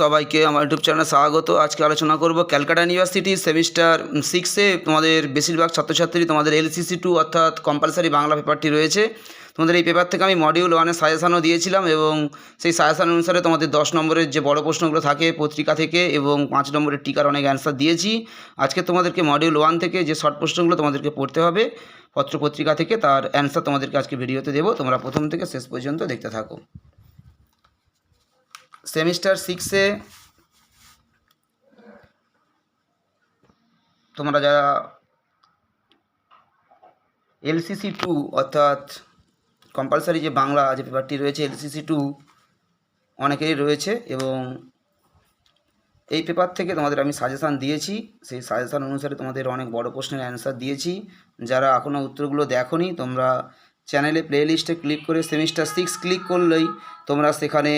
সবাইকে আমার ইউটিউব চ্যানেলে স্বাগত। আজকে আলোচনা করব ক্যালকাটা ইউনিভার্সিটির সেমিস্টার সিক্সে তোমাদের বেশিরভাগ ছাত্রছাত্রী তোমাদের এলসিসি টু অর্থাৎ কম্পালসারি বাংলা পেপারটি রয়েছে। তোমাদের এই পেপার থেকে আমি মডিউল ওয়ানের সাজেশানও দিয়েছিলাম এবং সেই সাজেশান অনুসারে তোমাদের দশ নম্বরের যে বড় প্রশ্নগুলো থাকে পত্রিকা থেকে এবং পাঁচ নম্বরের টিকার অনেক অ্যান্সার দিয়েছি। আজকে তোমাদেরকে মডিউল ওয়ান থেকে যে শর্ট প্রশ্নগুলো তোমাদেরকে পড়তে হবে, পত্র পত্রিকা থেকে তার অ্যান্সার তোমাদেরকে আজকে ভিডিওতে দেবো। তোমরা প্রথম থেকে শেষ পর্যন্ত দেখতে থাকো। সেমিস্টার সিক্সে তোমরা যারা এলসিসি টু, অর্থাৎ কম্পালসারি যে বাংলা যে পেপারটি রয়েছে, এলসিসি টু অনেকেরই রয়েছে এবং এই পেপার থেকে তোমাদের আমি সাজেশান দিয়েছি। সেই সাজেশান অনুসারে তোমাদের অনেক বড় প্রশ্নের অ্যান্সার দিয়েছি। যারা এখনও উত্তরগুলো দেখোনি, তোমরা চ্যানেলে প্লেলিস্টে ক্লিক করে সেমিস্টার সিক্স ক্লিক করলেই তোমরা সেখানে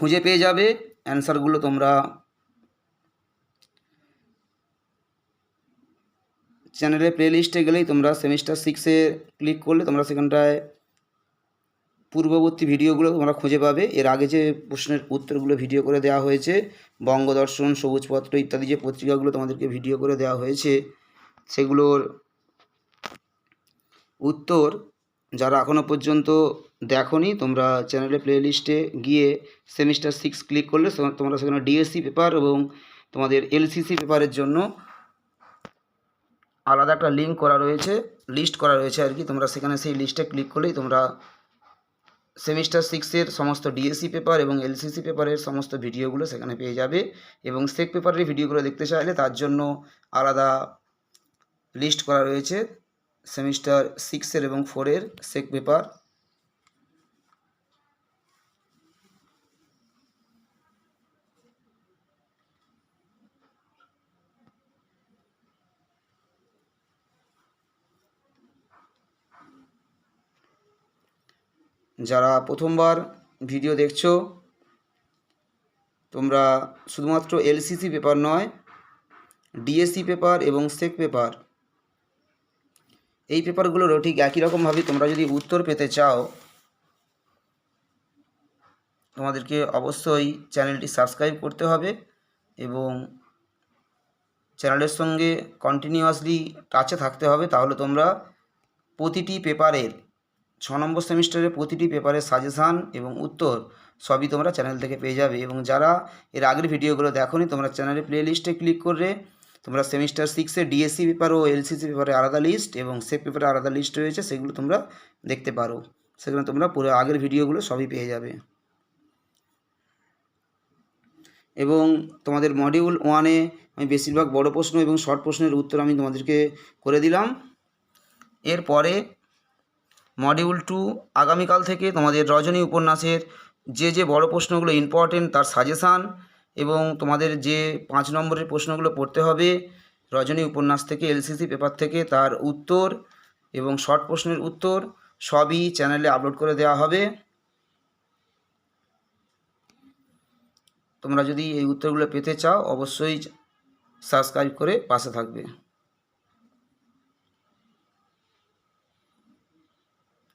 খুঁজে পেয়ে যাবে। অ্যান্সারগুলো তোমরা চ্যানেলে প্লেলিস্টে গেলেই তোমরা সেমিস্টার সিক্সে ক্লিক করলে তোমরা সেখানটায় পূর্ববর্তী ভিডিওগুলো তোমরা খুঁজে পাবে। এর আগে যে প্রশ্নের উত্তরগুলো ভিডিও করে দেওয়া হয়েছে, বঙ্গদর্শন, সবুজপত্র ইত্যাদি যে পত্রিকাগুলো তোমাদেরকে ভিডিও করে দেওয়া হয়েছে, সেগুলোর উত্তর যারা এখনও পর্যন্ত দেখোনি, তোমরা চ্যানেলে প্লেলিস্টে গিয়ে সেমিস্টার সিক্স ক্লিক করলে তোমরা সেখানে ডিএসসি পেপার এবং তোমাদের এলসিসি পেপারের জন্য আলাদা একটা লিঙ্ক করা রয়েছে লিস্ট করা রয়েছে আর কি। তোমরা সেখানে সেই লিস্টে ক্লিক করলেই তোমরা সেমিস্টার সিক্সের সমস্ত ডিএসসি পেপার এবং এলসিসি পেপারের সমস্ত ভিডিওগুলো সেখানে পেয়ে যাবে এবং সেক পেপারের ভিডিওগুলো দেখতে চাইলে তার জন্য আলাদা লিস্ট করা রয়েছে। সেমিস্টার সিক্সের এবং ফোরের সেক পেপার যারা প্রথমবার ভিডিও দেখছ, তোমরা শুধুমাত্র এলসিসি পেপার নয় ডিএসসি পেপার এবং সেক পেপার এই পেপারগুলোরও ঠিক একই রকমভাবে তোমরা যদি উত্তর পেতে চাও, তোমাদেরকে অবশ্যই চ্যানেলটি সাবস্ক্রাইব করতে হবে এবং চ্যানেলের সঙ্গে কন্টিনিউয়াসলি টাচে থাকতে হবে। তাহলে তোমরা প্রতিটি পেপারের ছ নম্বর সেমিস্টারের প্রতিটি পেপারের সাজেশান এবং উত্তর সবই তোমরা চ্যানেল থেকে পেয়ে যাবে এবং যারা এর আগের ভিডিওগুলো দেখোনি, তোমরা চ্যানেলের প্লে লিস্টে ক্লিক করে তোমরা সেমিস্টার সিক্সে ডিএসসি পেপার ও এলসিসি পেপারে আলাদা লিস্ট এবং সেক পেপারে আলাদা লিস্ট রয়েছে, সেগুলো তোমরা দেখতে পারো। সেখানে তোমরা পুরো আগের ভিডিওগুলো সবই পেয়ে যাবে। এবং তোমাদের মডিউল ওয়ানে আমি বেশিরভাগ বড় প্রশ্ন এবং শর্ট প্রশ্নের উত্তর আমি তোমাদেরকে করে দিলাম। এরপরে মডিউল টু আগামীকাল থেকে তোমাদের রজনী উপন্যাসের যে যে বড় প্রশ্নগুলো ইম্পর্টেন্ট তার সাজেশান এবং তোমাদের যে পাঁচ নম্বরের প্রশ্নগুলো পড়তে হবে, রজনী উপন্যাস থেকে, এলসিসি পেপার থেকে তার উত্তর এবং শর্ট প্রশ্নের উত্তর সবই চ্যানেলে আপলোড করে দেওয়া হবে। তোমরা যদি এই উত্তরগুলো পেতে চাও, অবশ্যই সাবস্ক্রাইব করে পাশে থাকবে।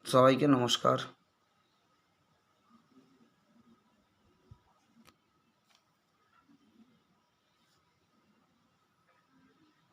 সবাইকে নমস্কার।